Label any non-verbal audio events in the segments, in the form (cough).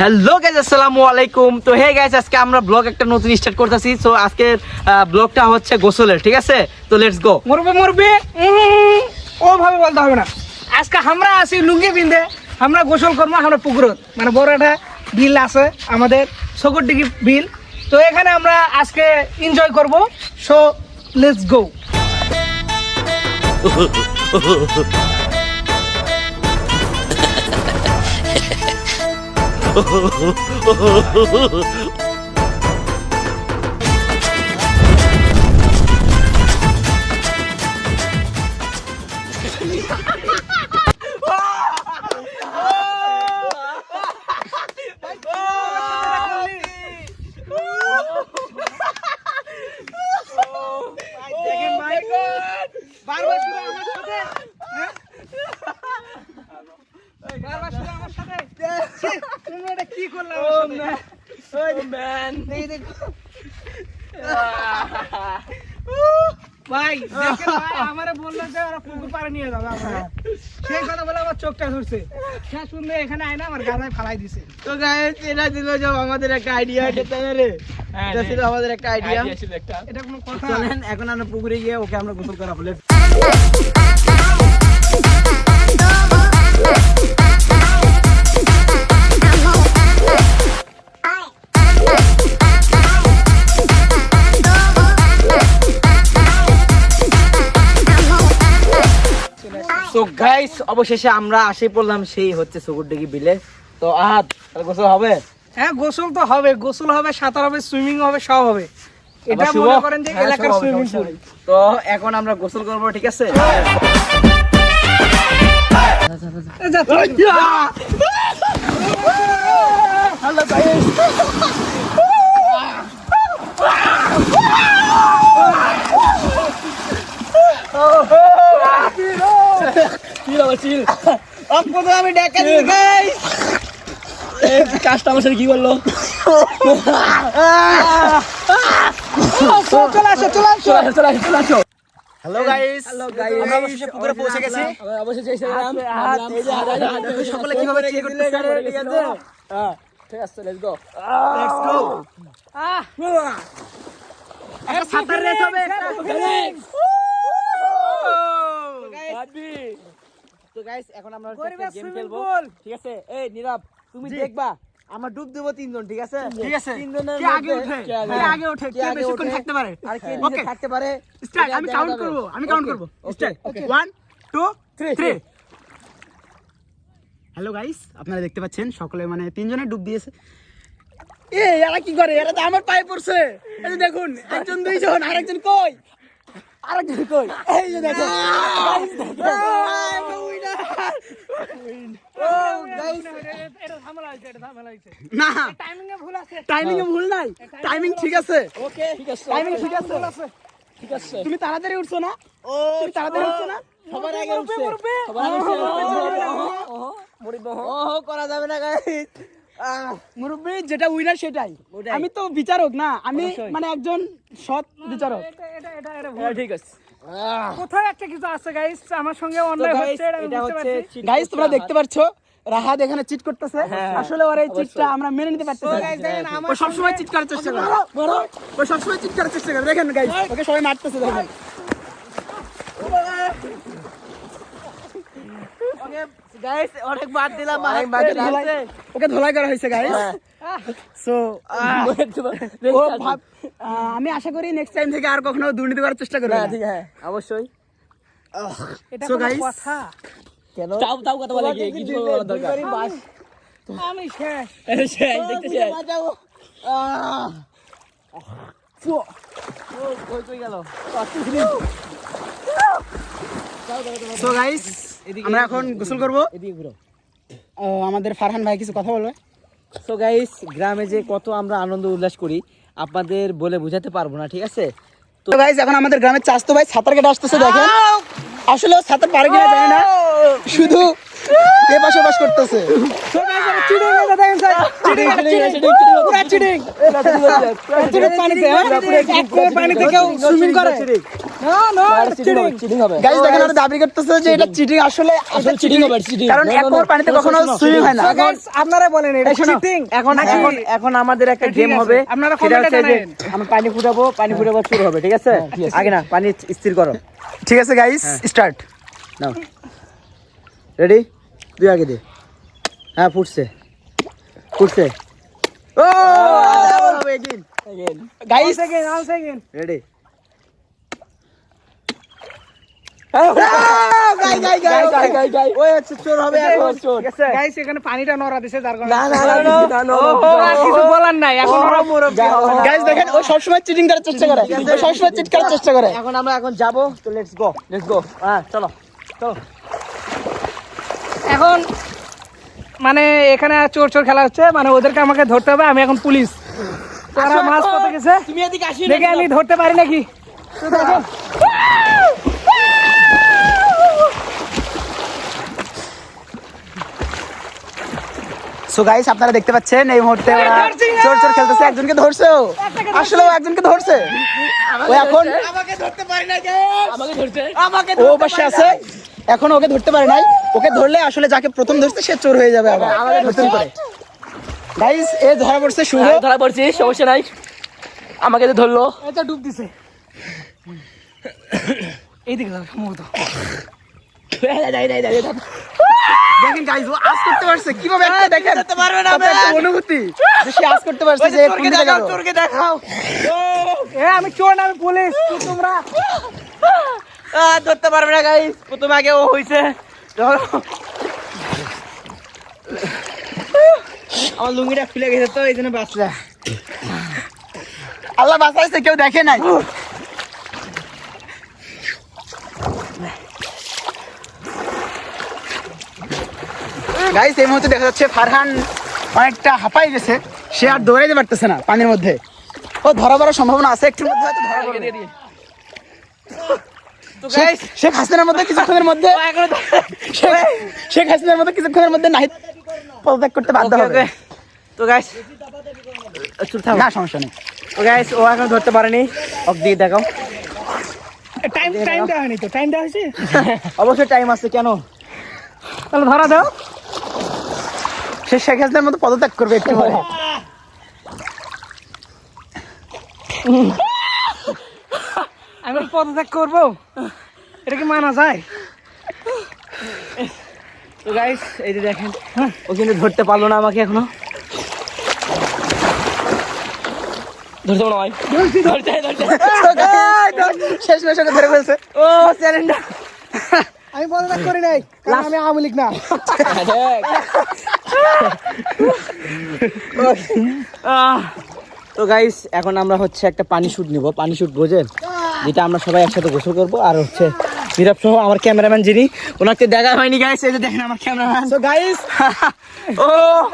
Hello guys আসসালামু আলাইকুম। তো হে গাইজ আজকে আমরা ব্লগ একটা নতুন স্টার্ট করতেছি। সো আজকের ব্লগটা হচ্ছে গোসলের ঠিক আছে? তো লেটস গো মরবে মরবে। ওভাবে বলতে হবে না। আজকে আমরা আছি লুঙ্গি বিন্দে আমরা গোসল করব আমরা পুকুরত। মানে বড় একটা বিল আছে আমাদের সকরডিগি বিল। তো এখানে আমরা আজকে এনজয় করব। সো লেটস গো Oh, (laughs) ভাই (laughs) দেখেন ভাই আমারে বলল যে ওরা পুকুর পাড়ে নিয়ে যাবে আমারে। সেই কথা বলে আমার চোখটা ধরছে। হ্যাঁ শুনলে এখানে আয় না আমার ফালাই দিছে। তো গায়ে যে আমাদের একটা আইডিয়া এটা চ্যানেলে এটা ছিল আমাদের একটা আইডিয়া এটা কোনো কথা? চলেন এখন আমরা পুকুরে গিয়ে ওকে আমরা গোসল করা (laughs) গাইস অবশেষে আমরা আসে পড়লাম সেই হচ্ছে সুগুরডিগি বিলে। তো আহাত গোসল হবে? হ্যাঁ গোসল তো হবে। গোসল হবে সাঁতার হবে সুইমিং হবে সব হবে। এটা মনে করেন যে হ্যাঁ, এলাকার সুইমিং পুল তো এখন আমরা গোসল করব ঠিক আছে? (laughs) আমি ডেকে দিই গাইস কাজটা আমার সাথে কি করল? চলে আসো চলে আসো। চলে আসো চলে আসো হ্যালো গাইস হ্যালো গাইস আমরা অবশেষে পুকুরে পৌঁছে গেছি। এসে গেলাম সকলে কীভাবে ঠিক আছে হ্যাঁ ঠিক আছে লেটস গো লেটস গো আহ! একটা সাঁতার রেস হবে তো গাইস এখন আমরা একটা গেম খেলব। ঠিক আছে? এই নীরব তুমি দেখবা আমরা ডুব দেবো তিনজন ঠিক আছে? ঠিক আছে। তিনজনের কে আগে ওঠে? কে আগে ওঠে? কে বেশিক্ষণ থাকতে পারে? আর কে নিচে থাকতে পারে স্টার্ট আমি কাউন্ট করব আমি কাউন্ট করব। স্টার্ট 1 2 3 হ্যালো গাইস আপনারা দেখতে পাচ্ছেন সকলে মানে তিনজনে ডুব দিয়েছে। এ এরা কি করে? এরা তো আমার পায়ে পড়ছে। এই দেখুন একজন দুইজন আরেকজন কই? আরেকজন কই? এই যে দেখুন Guys, দেখুন। না টাইমিং ভুল নাই। টাইমিং ঠিক আছে। ওকে ঠিক আছে। টাইমিং ঠিক আছে। ঠিক আছে। তুমি তাড়াতাড়ি উঠছো না? ও তুমি তাড়াতাড়ি উঠছো না? সবার আগে উঠছে। সবার আগে করা যাবে না গাইস মুরব্বী যেটা উইনার সেটাই। আমি তো বিচারক না আমি মানে একজন সৎ বিচারক। ঠিক আছে। কোথায় একটা কিছু আছে গাইস আমার সঙ্গে গাইস হচ্ছে এটা হচ্ছে গাইস তোমরা দেখতে পাচ্ছো রাহাত এখানে চিট করতেছে। হ্যাঁ, আসলে ওর এই চিটটা আমরা মেনে নিতে পারতেছি ও সবসময় চিট করার চেষ্টা করে। ও সবসময় চিট করার চেষ্টা করে। দেখেন গাইস ওকে সবাই মারতেছে দেখেন। গাইস অনেক বাদ দিলাম অনেক বাদ দিলাম। ওকে ধোলাই করা হয়েছে গাইস সো আহ, আমি আশা করি নেক্সট টাইম থেকে আর কখনো দুর্নীতি করার চেষ্টা করবে না ঠিক আছে অবশ্যই। এটা So কোনো guys, কথা। কেন? তাও তাও কথা বলে কি কিছু বলার দরকার। আমি শেষ। (laughs) শেষ দেখতে শেষ। কই কই গেল? সো গাইস আমরা এখন গোসল করব। এদিকে আমাদের ফারহান ভাই কিছু কথা বলবে? সো গাইস গ্রামে যে কত আমরা আনন্দ উল্লাস করি আপনাদের বলে বুঝাতে পারব না ঠিক আছে? তো গাইস এখন আমাদের গ্রামের চাষ তো ভাই সাঁতার কেটে আসতেছে দেখেন। আসলে সাঁতার পারে কিনা জানি না। শুধু এ পাশে করতেছে এখন আমাদের একটা গেম হবে পানি ফুটাবো পানি ফুটাবো শুরু হবে ঠিক আছে আগে না পানি স্থির করো ঠিক আছে গাইস স্টার্ট রেডি তুই আগে দে। হ্যাঁ ফুটছে। ফুটছে। ও পানিটা দিছে নাই এখন সবসময় চেষ্টা করে। সবসময় চিট করার চেষ্টা করে। এখন আমরা এখন যাব তো গো হ্যাঁ চলো। চলো। এখন মানে এখানে চোর চোর খেলা হচ্ছে মানে ওদেরকে আমাকে ধরতে হবে আমি এখন পুলিশ। তারা মাছ পথে গেছে। তুমি এদিকে আসি দেখে আমি ধরতে পারি নাকি? তো সো গাইস আপনারা দেখতে পাচ্ছেন এই মুহূর্তে ওরা চোর চোর খেলতেছে একজনকে ধরছে? ও আসলে ও একজনকে ধরছে? ও এখন আমাকে ধরছে? ও বসে আছে। এখন ওকে ধরতে পারে নাই। ওকে ধরলে আসলে যাকে প্রথম ধরছে সে চোর হয়ে যাবে আবার। নতুন করে। গাইস এ ধরা পড়ছে শুভ। ধরা পড়ছি সমস্যা নাই। আমাকে তো ধরলো। এটা ডুব দিছে। এইদিকে যাও সম্ভবত দেখেন গাইস ও আজ করতে পারছে। কীভাবে একটা দেখেন করতে পারবে না অনুভূতি। যে সে আজ করতে পারছে যে কোন দিকে গেল। দেখাও। এ আমি চোর না আমি পুলিশ তো তোমরা? ধরতে পারবে না গাইস প্রথমে আগে ও হইছে। আমার লুঙ্গিটা খুলে গেছে তো, এই জন্য বাঁচলা। আল্লাহ বাঁচাইছে, কেউ দেখে নাই। গাইস এই মুহূর্তে দেখা যাচ্ছে ফারহান অনেকটা হাঁপাই গেছে। সে আর দৌড়াইতে পারতেছে না পানির মধ্যে। ও ধরা পড়ার সম্ভাবনা আছে, একটুর মধ্যে হয়তো ধরা শেখ- শেখ হাসিনার মধ্যে কিছুক্ষণের মধ্যে শেখ- শেখ হাসিনার মধ্যে কিছুক্ষণের মধ্যে নাহিদ পদত্যাগ করতে বাধ্য হবে। তো গাইস চুপ থাকো না সমস্যা নেই। তো গাইস ও এখন ধরতে পারেনি। ওক দিয়ে দেখাও টাইম টাইম দেওয়া হয়নি তো? টাইম দেওয়া হয়েছে? (laughs) অবশ্যই টাইম আছে কেন? তাহলে ধরা দাও। সে শেখ হাসিনার মধ্যে পদত্যাগ করবে একটু পরে। (laughs) (laughs) আমি পদত্যাগ করব। এটা কি মানা যায়? তো গাইস এই যে দেখেন ও কিন্তু ধরতে পারল না আমাকে এখনও। ধরতে পারো ভাই? ধরতে ধরতে। শেষ মেশ ধরে ফেলছে। ও আমি পদত্যাগ করি নাই কারণ আমি আওয়ামী লীগ না। আহ, তো গাইস এখন আমরা হচ্ছে একটা পানি শুট নিব। পানি শুট বোঝেন? যেটা আমরা সবাই একসাথে গোসল করব আর হচ্ছে নীরব সহ আমার ক্যামেরাম্যান যিনি ওনাকে দেখা হয়নি গাইস এই যে দেখেন আমার ক্যামেরাম্যান। তো গাইস (laughs) ও!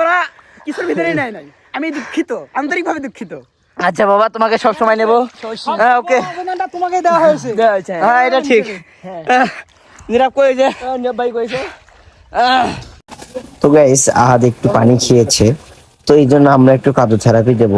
ওরা কিছুর ভিতরেই নাই নাই? আমি দুঃখিত আন্তরিকভাবে দুঃখিত। আচ্ছা বাবা তোমাকে সব সময় নেব হ্যাঁ ওকে। তোমাকে দেওয়া হয়েছে। দেওয়া হয়েছে। হ্যাঁ এটা ঠিক। আহ, নীরব কই যে? নিয়ব ভাই কইছে আহ, তো গাইস আহাদ একটু পানি খেয়েছে তো এই জন্য আমরা একটু কাদু থেরাপি দেব।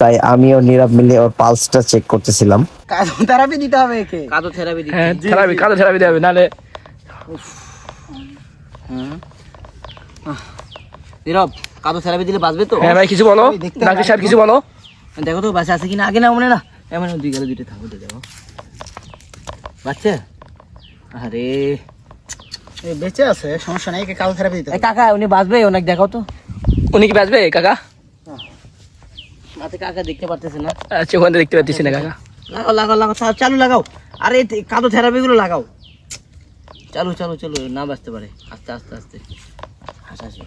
তাই আমি ও নীরব মিলে ওর পালসটা চেক করতেছিলাম। থেরাপি দিতে হবে একে। কাদো থেরাপি দিচ্ছি। হ্যাঁ থেরাপি কালো থেরাপি দেবে নালে নীরব কাদো থেরাপি দিলে বাঁচবে তো? হ্যাঁ ভাই কিছু বলো। ডাক্তার সাহেব কিছু বলো। দেখো তো বাচ্চা আছে কিনা? আগে না মনে না। এমন দুই গেলে দুইটা থাকো তো দেখো। বাচ্চা? আরে। বেঁচে আছে সমস্যা নাই কাল থেরাপি দিতে এই হবে কাকা উনি বাঁচবে অনেক দেখাও তো। উনি কি বাঁচবে কাকা? কাকা দেখতে পারতেছে না। আচ্ছা ওখানে দেখতে পাচ্ছি না কাকা। লাগাও লাগাও লাগাও চালু লাগাও। আরে কাদো থেরাপি গুলো লাগাও। চালু চালু চালু না বাঁচতে পারে। আস্তে আস্তে আস্তে। হাসা হাসি।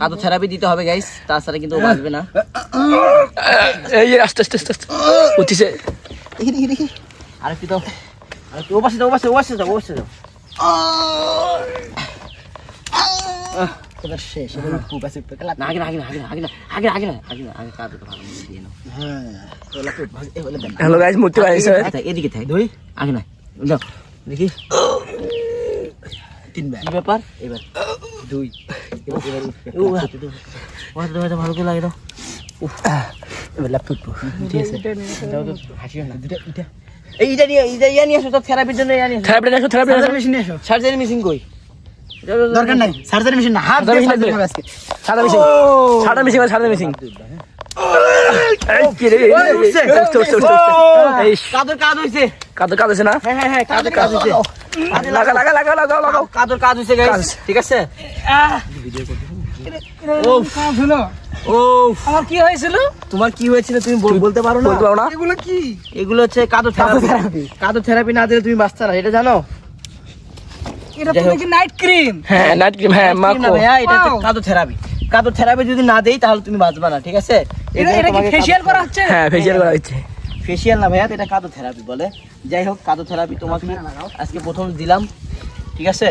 কাদো থেরাপি দিতে হবে গাইস তাছাড়া কিন্তু ও বাঁচবে না। এই আস্তে আস্তে আস্তে আস্তে। উঠিছে। দেখি দেখি দেখি। আর কি তো আর কি ও পাশে যাও ও পাশে ও পাশে যাও ও পাশে যাও। এবার শেষ এবার খুব আছে তো না আগে না আগে না আগে না আগে না আগে না আগে না আগে না আগে কাদো তো ভালো দিয়ে নাও হ্যাঁ খুব ভালো এগুলা দেন হ্যালো গাইস বানিয়েছে এদিকে থাক, এদিকে থাক দুই আগে না যাও দেখি তিন কি ব্যাপার এবার দুই এবার এবার ও হাতে দাও ও হাতে দাও, হাতে ভালো করে লাগে দাও উফ এই এটা নিয়ে এইটা ইয়া নিয়ে আসো তো থেরাপির জন্য ইয়া নিয়ে আসো থেরাপি আসো থেরাপি আসো সার্জারি মিসিং কই। দরকার নাই সার্জারি মেশিন না হাত দিয়ে Surgery হবে আজকে। সাদা মিশিং সাদা মিশিং সাদা মিশিং এই কি রে উঠছে। উঠছে, উঠছে, উঠছে, উঠছে। এই কাদর কাজ হইছে। কাদো কাদো না? হ্যাঁ হ্যাঁ হ্যাঁ কাদর কাজ হইছে। লাগা লাগা। লাগা লাগা লাগাও কাদর কাজ হইছে গাইস ঠিক আছে? কাজ হলো। ও আমার কি হয়েছিল? তোমার কি হয়েছিল তুমি বল- বলতে পারো না? বলতে পারো না? এগুলো কি? এগুলো হচ্ছে কাদর থেরাপি কাদর থেরাপি না দিলে তুমি বাঁচতে না এটা জানো? এটা তো নাকি নাইট ক্রিম হ্যাঁ নাইট ক্রিম হ্যাঁ না মাখো। ভাইয়া এটা. কাদর থেরাপি কাদর থেরাপি যদি না দেই তাহলে তুমি বাঁচবা না ঠিক আছে? এটা এটা কি ফেসিয়াল করা হচ্ছে? হ্যাঁ ফেসিয়াল করা হচ্ছে। ফেসিয়াল না ভাইয়া এটা কাদো থেরাপি বলে। যাই হোক কাদো থেরাপি তোমাকে আজকে প্রথম দিলাম ঠিক আছে?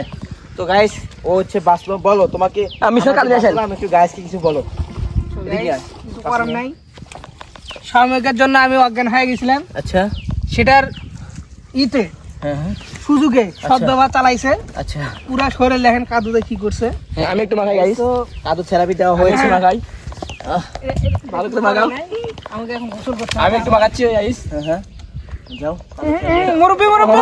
তো গাইস ও হচ্ছে বাঁচলো বলো তোমাকে আমি সব কাজে আসেন। আমি একটু গাইসকে কিছু বলো। কিছু করার নাই। সাময়িকের জন্য আমি অজ্ঞান হয়ে গেছিলাম। আচ্ছা। সেটার ইতে। হ্যাঁ হ্যাঁ। সুযোগে শব্দবা চালাইছে। আচ্ছা। পুরা শরীর লেখেন কাদুতে কি করছে? হ্যাঁ, আমি একটু মাখাই গাইস তো কাদো থেরাপি দেওয়া হয়েছে মাখাই। ভালো করে মাখাও। আমাকে এখন গোসল করতে আমি একটু মাখাচ্ছি গাইস হ্যাঁ হ্যাঁ। যাও। মুরব্বী মুরব্বী!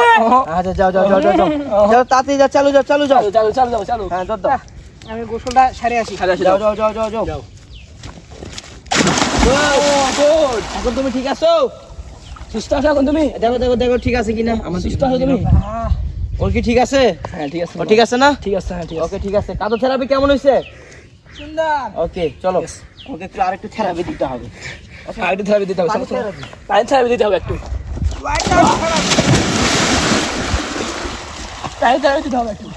আচ্ছা যাও যাও যাও যাও যাও। (laughs) যাও তাড়াতাড়ি যাও চালু যাও চালু যাও। চালু চালু যাও চালু। হ্যাঁ দাও দাও আমি গোসলটা সারে আসি। যাও। যাও যাও যাও যাও এখন তুমি ঠিক আছো? সুস্থ আছো এখন তুমি? দেখো দেখো দেখো ঠিক আছে কিনা? আমার সুস্থ আছো তুমি? ওর কি ঠিক আছে? হ্যাঁ ঠিক আছে। ঠিক আছে না? ঠিক আছে হ্যাঁ ঠিক আছে। ওকে ঠিক আছে। কাদো থেরাপি কেমন হয়েছে? সুন্দর। ওকে চলো। ওকে একটু আরেকটু থেরাপি দিতে হবে। আর একটু থেরাপি দিতে হবে। পানি থেরাপি দিতে হবে একটু। পানি থেরাপি দিতে হবে একটু।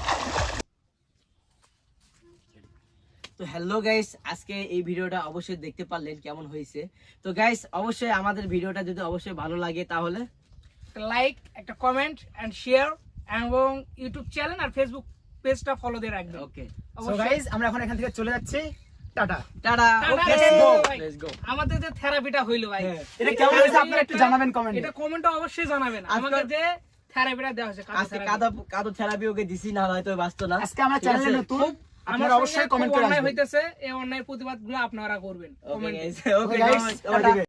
তো হ্যালো গাইস আজকে এই ভিডিওটা অবশ্যই দেখতে পারলেন কেমন হয়েছে। তো গাইস অবশ্যই আমাদের ভিডিওটা যদি অবশ্যই ভালো লাগে তাহলে লাইক একটা কমেন্ট এন্ড শেয়ার এবং ইউটিউব চ্যানেল আর ফেসবুক পেজটা ফলো দিয়ে রাখবেন। ওকে সো গাইস আমরা এখন এখান থেকে চলে যাচ্ছি। টাটা। টাটা। টাটা ওকে লেটস গো আমাদের যে থেরাপিটা হইল ভাই এটা কেমন হয়েছে আপনারা একটু জানাবেন কমেন্টে এটা কমেন্টে অবশ্যই জানাবেন। আমাদের যে থেরাপিটা দেওয়া হয়েছে কাদো। কাদো থেরাপি ওকে দিছি না হয়তো বাঁচতো না। আজকে আমরা চ্যানেলে নতুন আপনারা অবশ্যই কমেন্ট করে অন্যায় হইতেছে এই অন্যায় প্রতিবাদগুলো আপনারা করবেন। Okay guys okay guys.